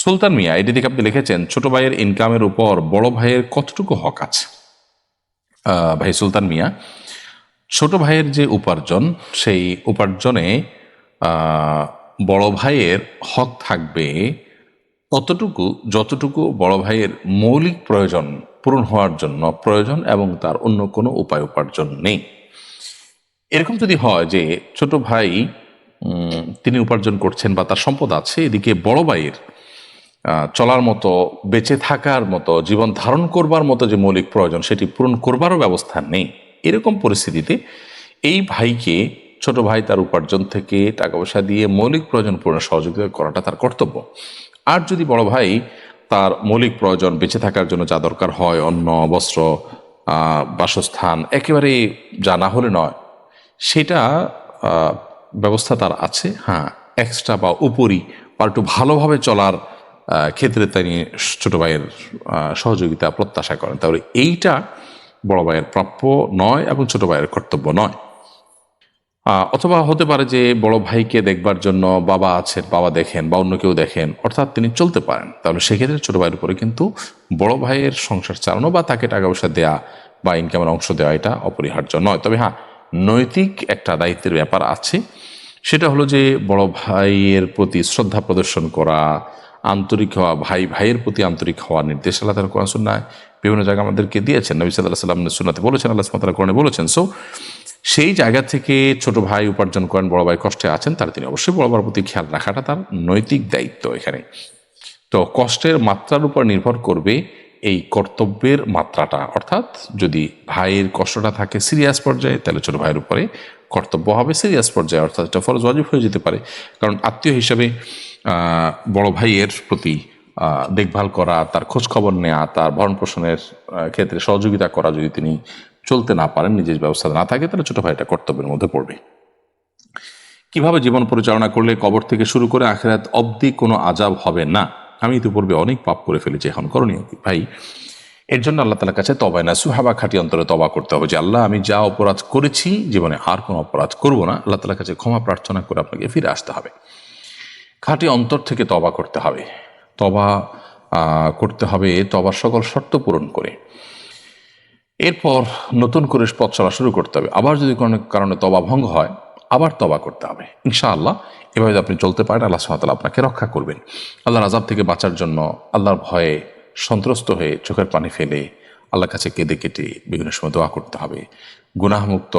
সুলতান মিয়া এটি থেকে আপনি লিখেছেন, ছোট ভাইয়ের ইনকামের উপর বড় ভাইয়ের কতটুকু হক আছে? ভাই সুলতান মিয়া, ছোট ভাইয়ের যে উপার্জন, সেই উপার্জনে বড় ভাইয়ের হক থাকবে, ততটুকু, যতটুকু বড় ভাইয়ের মৌলিক প্রয়োজন পূরণ হওয়ার জন্য প্রয়োজন এবং তার অন্য কোনো উপায় উপার্জন নেই। এরকম যদি হয় যে ছোট ভাই তিনি উপার্জন করছেন বা তার সম্পদ আছে, এদিকে বড় ভাইয়ের চলার মতো, বেঁচে থাকার মতো, জীবন ধারণ করবার মতো যে মৌলিক প্রয়োজন, সেটি পূরণ করবারও ব্যবস্থা নেই। এরকম পরিস্থিতিতে এই ভাইকে, ছোট ভাই তার উপার্জন থেকে টাকা পয়সা দিয়ে মৌলিক প্রয়োজন পূরণে সহযোগিতা করাটা তার কর্তব্য। আর যদি বড় ভাই তার মৌলিক প্রয়োজন বেঁচে থাকার জন্য যা দরকার হয়, অন্ন, বস্ত্র বাসস্থান, একেবারে যা না হলে নয়, সেটা ব্যবস্থা তার আছে। হ্যাঁ এক্সট্রা বা উপরি, বা একটু ভালোভাবে চলার ক্ষেত্রে তিনি ছোট ভাইয়ের সহযোগিতা, প্রত্যাশা করেন। তাহলে এইটা বড় ভাইয়ের প্রাপ্য নয় এবং ছোট ভাইয়ের কর্তব্য নয়। অথবা হতে পারে যে বড় ভাইকে দেখবার জন্য বাবা আছেন, বাবা দেখেন বা অন্য কেউ দেখেন, অর্থাৎ তিনি চলতে পারেন। তাহলে সেক্ষেত্রে ছোট ভাইয়ের উপরে কিন্তু বড় ভাইয়ের সংসার চালানো বা তাকে টাকা পয়সা দেয়া বা ইনকামের অংশ দেওয়া এটা অপরিহার্য নয়। তবে হ্যাঁ নৈতিক একটা দায়িত্বের ব্যাপার আছে। সেটা হলো যে বড় ভাইয়ের প্রতি শ্রদ্ধা প্রদর্শন করা আন্তরিক হওয়া, ভাই, ভাইয়ের প্রতি আন্তরিক হওয়ার নির্দেশ আল্লাহ তালা কোরআন, সুন্নায় বিভিন্ন জায়গা আমাদেরকে দিয়েছেন। নবী সাল্লাহ সাল্লাম সুন্নাতে বলেছেন, আল্লাহ সুমাতারা কোরআনে বলেছেন। সো সেই জায়গা থেকে ছোট ভাই উপার্জন করেন, বড় ভাই কষ্টে আছেন, তার তিনি অবশ্যই বড় ভাইয়ের প্রতি খেয়াল রাখাটা তার নৈতিক দায়িত্ব এখানে। তো কষ্টের মাত্রার উপর নির্ভর করবে এই কর্তব্যের মাত্রাটা, অর্থাৎ যদি ভাইয়ের কষ্টটা থাকে সিরিয়াস পর্যায়ে, তাহলে ছোট ভাইয়ের উপরে কর্তব্য হবে সিরিয়াস পর্যায়ে, অর্থাৎ এটা ফরজ ওয়াজিব হয়ে যেতে পারে। কারণ আত্মীয় হিসাবে বড় ভাইয়ের প্রতি দেখভাল করা, তার খোঁজ খবর নেওয়া তার ভরণ পোষণের ক্ষেত্রে সহযোগিতা করা যদি তিনি চলতে না পারেন, নিজের ব্যবস্থা না থাকে, তাহলে ছোট ভাইটা কর্তব্যের মধ্যে পড়বে। কীভাবে জীবন পরিচালনা করলে কবর থেকে শুরু করে আখেরাত অবধি কোনো আজাব হবে না? আমি ইতিপূর্বে অনেক পাপ করে ফেলেছি, এখন করণীয় কি? ভাই, এর জন্য আল্লাহ তালার কাছে তবায় না সুহাবা খাটি অন্তরে তবা করতে হবে যে, আল্লাহ, আমি যা অপরাধ করেছি জীবনে আর কোনো অপরাধ করব না। আল্লাহ তালার কাছে ক্ষমা প্রার্থনা করে আপনাকে ফিরে আসতে হবে। খাঁটি অন্তর থেকে তবা করতে হবে। তবা করতে হবে তবার সকল শর্ত পূরণ করে। এরপর নতুন করে পথ চলা শুরু করতে হবে। আবার যদি কোনো কারণে তবা ভঙ্গ হয় আবার তবা করতে হবে। ইনশাআল্লাহ, এভাবে আপনি চলতে পারেন, আল্লাহ সুহাতালা আপনাকে রক্ষা করবেন। আল্লাহর আজাব থেকে বাঁচার জন্য আল্লাহর ভয়ে সন্ত্রস্ত হয়ে চোখের পানি ফেলে আল্লাহর কাছে কেঁদে কেটে বিভিন্ন সময় দোয়া করতে হবে। গুনাহমুক্ত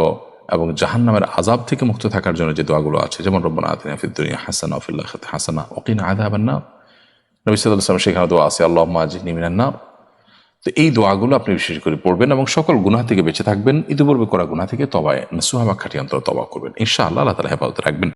এবং জাহান নামের আজাব থেকে মুক্ত থাকার জন্য যে দোয়াগুলো আছে, যেমন রব্বানা আতিনা ফিদ দুনিয়া হাসানা ফিল্লাহ হাসানা ওকিনা আযাবান নার নবী সাল্লাল্লাহু আলাইহি সেখানে দোয়া আছে আল্লাহ আজিনি মিনান নার তো এই দোয়াগুলো আপনি বিশেষ করে পড়বেন এবং সকল গুনাহ থেকে বেঁচে থাকবেন। ইতিপূর্বে করা গুনাহ থেকে তবায় সুহামা খাটি তবা করবেন। ইনশাআল্লাহ, আল্লাহ তালা হেফাজত রাখবেন।